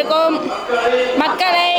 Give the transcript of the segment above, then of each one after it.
இருக்கும் மக்களை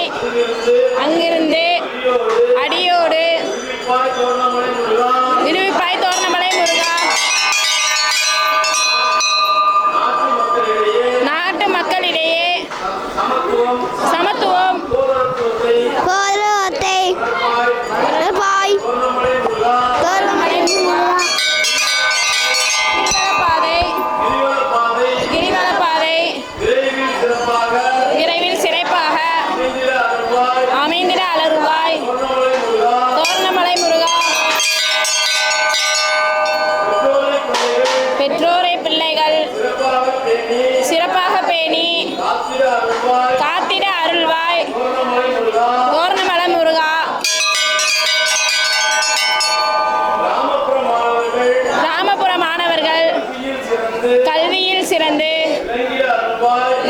கல்வியில் சிறந்து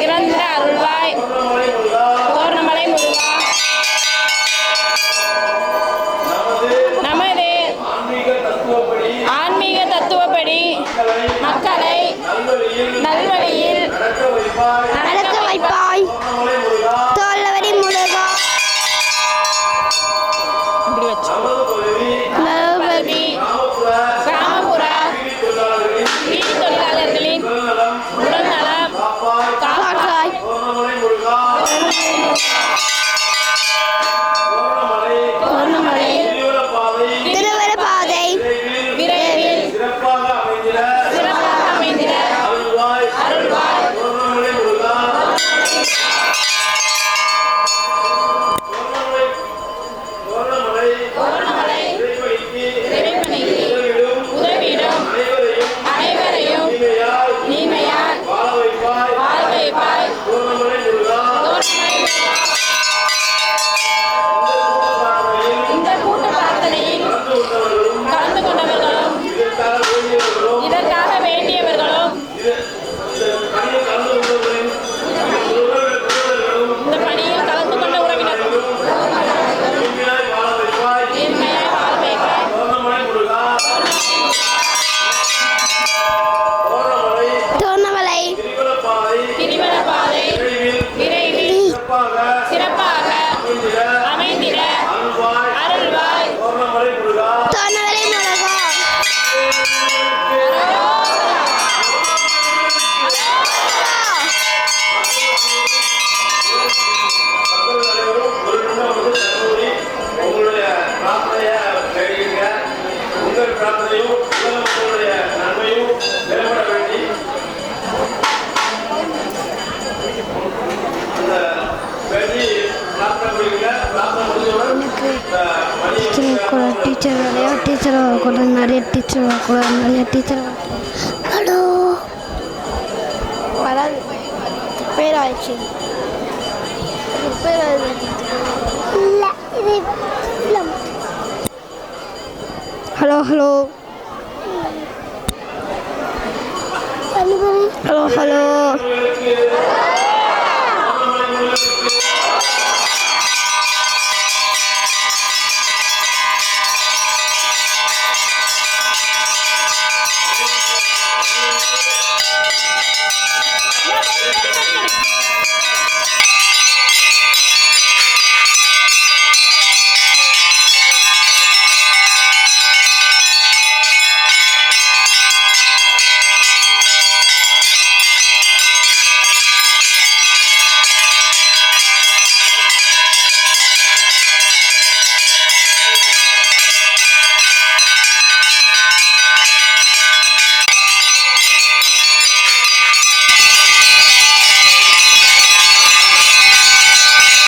இறந்த அருள்வாய். தோரணமலை முருகா. நமது ஆன்மீக தத்துவப்படி மக்களை நல்வழியில் நடக்க வைப்பாய். கூட டீச்சர் வேலையோ? டீச்சர் வரக்கூடாது நிறைய டீச்சர் வரக்கூடாது நிறைய டீச்சர் ஹலோ? வராது. ரிப்பேர் ஆயிடுச்சு ரிப்பேர் ஆயிடுச்சு ஹலோ ஹலோ. Hello hello. やばいやばいやばい